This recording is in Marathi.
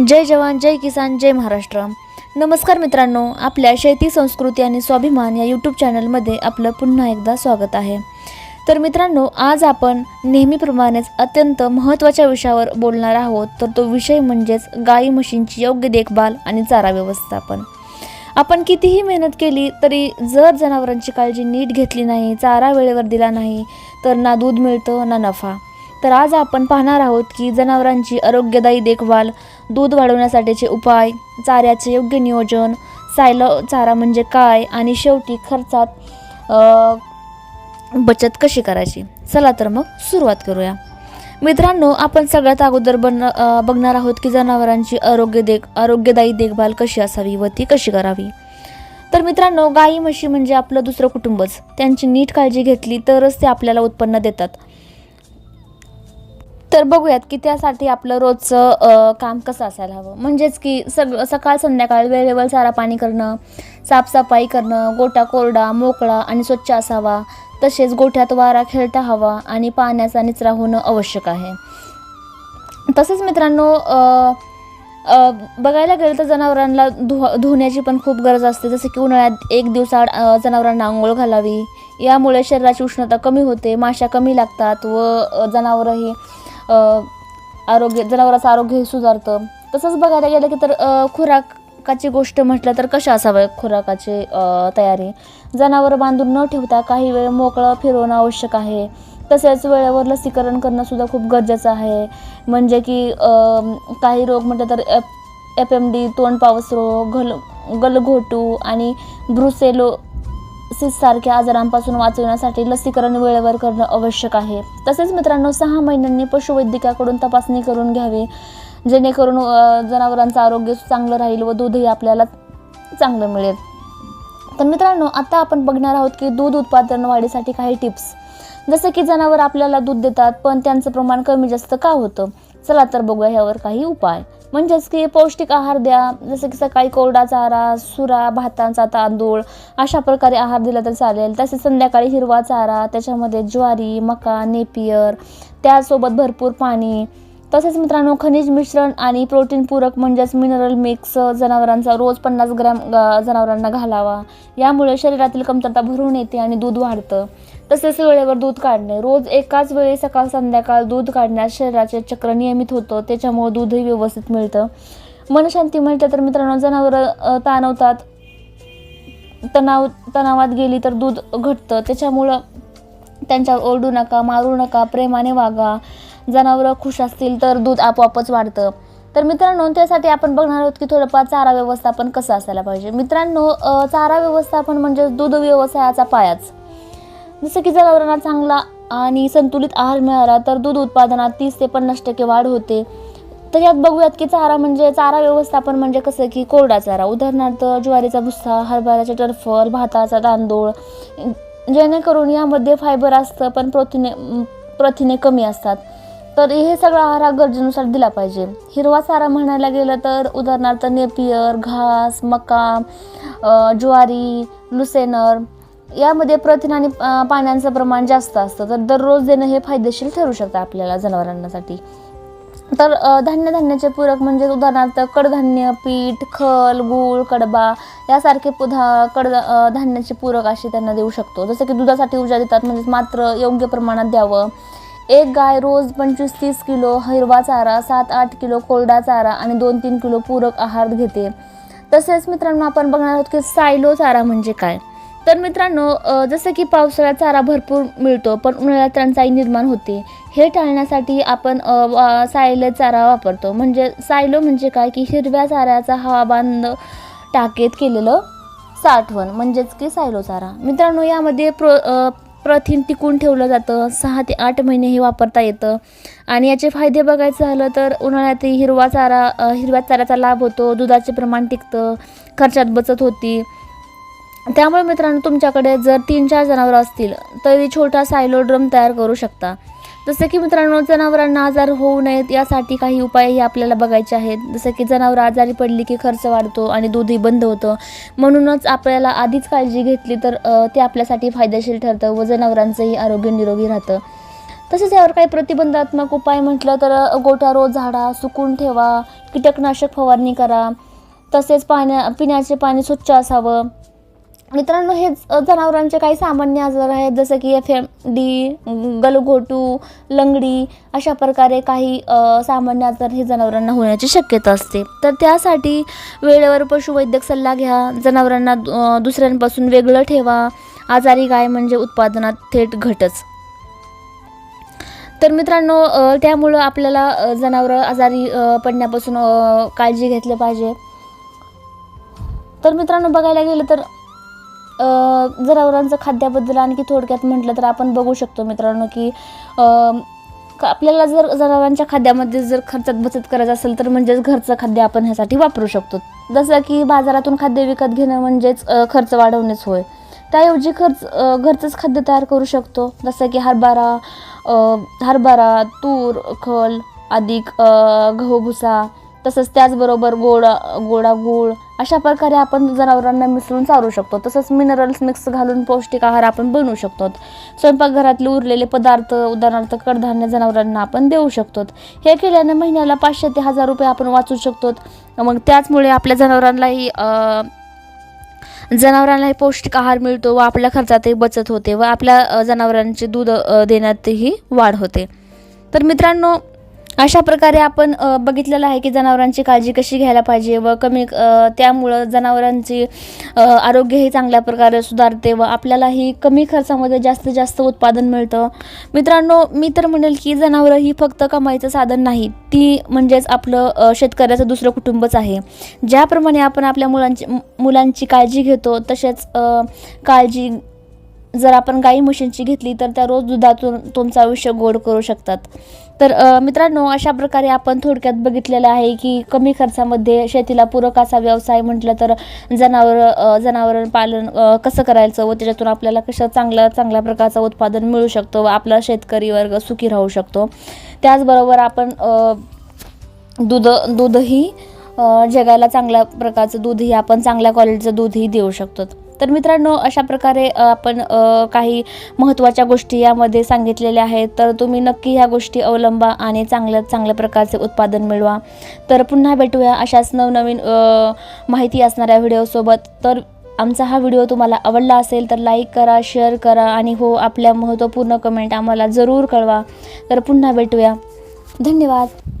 जय जवान जय किसान जय महाराष्ट्र. नमस्कार मित्रांनो आपल्या शेती संस्कृती आणि स्वाभिमान या यूट्यूब चॅनलमध्ये आपलं पुन्हा एकदा स्वागत आहे. तर मित्रांनो आज आपण नेहमीप्रमाणेच अत्यंत महत्त्वाच्या विषयावर बोलणार आहोत. तर तो विषय म्हणजेच गाई म्हशींची योग्य देखभाल आणि चारा व्यवस्थापन. आपण कितीही मेहनत केली तरी जर जनावरांची काळजी नीट घेतली नाही चारा वेळेवर दिला नाही तर ना दूध मिळतं ना नफा. तर आज आपण पाहणार आहोत की जनावरांची आरोग्यदायी देखभाल दूध वाढवण्यासाठीचे उपाय चाऱ्याचे योग्य नियोजन सायलो चारा म्हणजे काय आणि शेवटी खर्चात बचत कशी करायची? चला तर मग सुरुवात करूया. मित्रांनो आपण सगळ्यात अगोदर बन बघणार आहोत की जनावरांची आरोग्य देख आरोग्यदायी देखभाल कशी असावी व ती कशी करावी? तर मित्रांनो गाई म्हशी म्हणजे आपलं दुसरं कुटुंबच. त्यांची नीट काळजी घेतली तरच ते आपल्याला उत्पन्न देतात. तर बघूयात की त्यासाठी आपलं रोजचं काम कसं असायला हवं. म्हणजेच की सग सकाळ संध्याकाळ वेळेवर चारा पाणी करणं साफसफाई करणं गोटा कोरडा मोकळा आणि स्वच्छ असावा. तसेच गोठ्यात वारा खेळता हवा आणि पाण्याचा निचरा होणं आवश्यक आहे. तसंच मित्रांनो बघायला गेलं तर जनावरांना धु धुण्याची पण खूप गरज असते. जसं की उन्हाळ्यात एक दिवसाआड जनावरांना आंघोळ घालावी. यामुळे शरीराची उष्णता कमी होते माशा कमी लागतात व जनावरंही आरोग्य जनावराचं आरोग्यही सुधारतं. तसंच बघायला गेलं की तर खुराकाची गोष्ट म्हटलं तर कशा असावं खुराकाची तयारी? जनावर बांधून न ठेवता काही वेळ मोकळं फिरवणं आवश्यक आहे. तसेच वेळेवर लसीकरण करणंसुद्धा खूप गरजेचं आहे. म्हणजे की काही रोग म्हटलं तर एफ एफ एम डी तोंड पावस रोग गल गलघोटू आणि ब्रुसेलो सिससारख्या आजारांपासून वाचवण्यासाठी लसीकरण वेळेवर करणं आवश्यक आहे. तसेच मित्रांनो सहा महिन्यांनी पशुवैद्यकाकडून तपासणी करून घ्यावी जेणेकरून जनावरांचं आरोग्य चांगलं राहील व दूधही आपल्याला चांगलं मिळेल. तर मित्रांनो आता आपण बघणार आहोत की दूध उत्पादन वाढीसाठी काही टिप्स. जसं की जनावर आपल्याला दूध देतात पण त्यांचं प्रमाण कमी जास्त का होतं? चला तर बघूया ह्यावर काही उपाय. म्हणजेच की पौष्टिक आहार द्या जसं की सकाळी कोरडा चारा सुरा भातांचा तांदूळ अशा प्रकारे आहार दिला तर चालेल. तसेच संध्याकाळी हिरवा चारा त्याच्यामध्ये ज्वारी मका नेपियर त्यासोबत भरपूर पाणी. तसेच मित्रांनो खनिज मिश्रण आणि प्रोटीन पूरक म्हणजेच मिनरल मिक्स जनावरांचा रोज पन्नास ग्रॅम जनावरांना घालावा. यामुळे शरीरातील कमतरता भरून येते आणि दूध वाढतं. तसेच वेळेवर दूध काढणे. रोज एकाच वेळी सकाळ संध्याकाळ दूध काढण्यास शरीराचे चक्र नियमित होतं. त्याच्यामुळे दूधही व्यवस्थित मिळतं. मनशांती म्हटलं तर मित्रांनो जनावरं ताणवतात. तणाव तणावात गेली तर दूध घटतं. त्याच्यामुळं त्यांच्यावर ओरडू नका मारू नका प्रेमाने वागा. जनावरं खुश असतील तर दूध आपोआपच वाढतं. तर मित्रांनो त्यासाठी आपण बघणार आहोत की थोडंफार चारा व्यवस्थापन कसं असायला पाहिजे. मित्रांनो चारा व्यवस्थापन म्हणजे दूध व्यवसायाचा पायाच. जसं की जनावरांना चांगला आणि संतुलित आहार मिळाला तर दूध उत्पादनात तीस ते पन्नास टक्के वाढ होते. तर यात बघूयात की चारा म्हणजे चारा व्यवस्थापन म्हणजे कसं की कोरडा चारा. उदाहरणार्थ ज्वारीचा भुस्सा हरभऱ्याचे टरफल भाताचा तांदूळ जेणेकरून यामध्ये फायबर असतं पण प्रथिने प्रथिने कमी असतात. तर हे सगळं आहार हा गरजेनुसार दिला पाहिजे. हिरवा चारा म्हणायला गेलं तर उदाहरणार्थ नेपियर घास मका ज्वारी लुसेनर यामध्ये प्रथिन आणि पाण्याचं प्रमाण जास्त असतं. तर दररोज देणं हे फायदेशीर ठरू शकतं आपल्याला जनावरांसाठी. तर धान्य धान्याचे पूरक म्हणजे उदाहरणार्थ कडधान्य पीठ खल गूळ कडबा यासारखे पुधा कड धान्याचे पूरक असे त्यांना देऊ शकतो. जसं की दुधासाठी ऊर्जा देतात म्हणजेच मात्र योग्य प्रमाणात द्यावं. एक गाय रोज पंचवीस तीस किलो हिरवा चारा सात आठ किलो कोरडा चारा आणि दोन तीन किलो पूरक आहार घेते. तसेच मित्रांनो आपण बघणार आहोत की सायलो चारा म्हणजे काय? तर मित्रांनो जसं की पावसाळ्यात चारा भरपूर मिळतो पण उन्हाळ्यात टंचाई निर्माण होते. हे टाळण्यासाठी आपण अ, वा- सायलो चारा वापरतो. म्हणजे सायलो म्हणजे काय? की हिरव्या चाऱ्याचा हवाबांध टाकेत केलेलं साठवण म्हणजेच की सायलो चारा. मित्रांनो यामध्ये प्रो प्रथिन टिकून ठेवलं जातं. सहा ते आठ महिने हे वापरता येतं. आणि याचे फायदे बघायचं झालं तर उन्हाळ्यातही हिरवा चारा हिरव्या चाऱ्याचा लाभ होतो. दुधाचे प्रमाण टिकतं. खर्चात बचत होती. त्यामुळे मित्रांनो तुमच्याकडे जर तीन चार जनावरं असतील तरी छोटा सायलो ड्रम तयार करू शकता. जसं की मित्रांनो जनावरांना आजार होऊ नयेत यासाठी काही उपायही आपल्याला बघायचे आहेत. जसं की जनावरं आजारी पडली की खर्च वाढतो आणि दूधही बंद होतं. म्हणूनच आपल्याला आधीच काळजी घेतली तर ते आपल्यासाठी फायदेशीर ठरतं व जनावरांचंही आरोग्य निरोगी राहतं. तसेच यावर काही प्रतिबंधात्मक उपाय म्हटलं तर गोठा रोज झाडा सुकून ठेवा कीटकनाशक फवारणी करा. तसेच पाण्या पिण्याचे पाणी स्वच्छ असावं. मित्रांनो हे जनावरांचे काही सामान्य आजार आहेत जसं की एफ एम डी गलघोटू लंगडी अशा प्रकारे काही सामान्य आजार हे जनावरांना होण्याची शक्यता असते. तर त्यासाठी वेळेवर पशुवैद्यक सल्ला घ्या. जनावरांना दुसऱ्यांपासून वेगळं ठेवा. आजारी गाय म्हणजे उत्पादनात थेट घटच. तर मित्रांनो त्यामुळं आपल्याला जनावरं आजारी पडण्यापासून काळजी घेतली पाहिजे. तर मित्रांनो बघायला गेलं तर जनावरांचं खाद्याबद्दल आणखी थोडक्यात म्हटलं तर आपण बघू शकतो मित्रांनो की आपल्याला जर जनावरांच्या खाद्यामध्ये जर खर्चात बचत करायचं असेल तर म्हणजेच घरचं खाद्य आपण ह्यासाठी वापरू शकतो. जसं की बाजारातून खाद्य विकत घेणं म्हणजेच खर्च वाढवणेच होय. त्याऐवजी खर्च घरचंच खाद्य तयार करू शकतो. जसं की हरभरा हरभरा तूर खल अधिक गहू भुसा तसंच त्याचबरोबर गोडा गोडा गूळ अशा प्रकारे आपण जनावरांना मिसळून चारू शकतो. तसंच मिनरल्स मिक्स घालून पौष्टिक आहार आपण बनवू शकतो. स्वयंपाकघरातले उरलेले पदार्थ उदाहरणार्थ कडधान्य जनावरांना आपण देऊ शकतो. हे केल्याने महिन्याला पाचशे ते हजार रुपये आपण वाचू शकतो. मग त्याचमुळे आपल्या जनावरांनाही जनावरांनाही पौष्टिक आहार मिळतो व आपल्या खर्चातही बचत होते व आपल्या जनावरांचे दूध देण्यातही वाढ होते. तर मित्रांनो अशा प्रकारे आपण बघितलेलं आहे की जनावरांची काळजी कशी घ्यायला पाहिजे व कमी त्यामुळं जनावरांची आरोग्य आरोग्यही चांगल्या प्रकारे सुधारते व आपल्यालाही कमी खर्चामध्ये जास्तीत जास्त उत्पादन मिळतं. मित्रांनो मी तर म्हणेल की जनावरं ही फक्त कमाईचं साधन नाही ती म्हणजेच आपलं शेतकऱ्याचं दुसरं कुटुंबच आहे. ज्याप्रमाणे आपण आपल्या मुलांची मुलांची काळजी घेतो तसेच काळजी जर आपण गाई म्हशींची घेतली तर त्या रोज दुधातून तुमचं आयुष्य गोड करू शकतात. तर मित्रांनो अशा प्रकारे आपण थोडक्यात बघितलेलं आहे की कमी खर्चामध्ये शेतीला पूरक असा व्यवसाय म्हटलं तर जनावर जनावरं पालन कसं करायचं व त्याच्यातून आपल्याला कसं चांगल्या चांगल्या प्रकारचं उत्पादन मिळू शकतो व आपला शेतकरी वर्ग सुखी राहू शकतो. त्याचबरोबर आपण दूध दूधही जगायला चांगल्या प्रकारचं दूधही आपण चांगल्या क्वालिटीचं दूधही देऊ शकतो. तर मित्रांनो अशा प्रकारे आपण काही महत्त्वाच्या गोष्टी यामध्ये सांगितलेल्या आहेत. तर तुम्ही नक्की ह्या गोष्टी अवलंबा आणि चांगल्या चांगल्या प्रकारचे उत्पादन मिळवा. तर पुन्हा भेटूया अशाच नवनवीन माहिती असणाऱ्या व्हिडिओसोबत. तर आमचा हा व्हिडिओ तुम्हाला आवडला असेल तर लाईक करा शेअर करा आणि हो आपल्या महत्त्वपूर्ण कमेंट आम्हाला जरूर कळवा. तर पुन्हा भेटूया. धन्यवाद.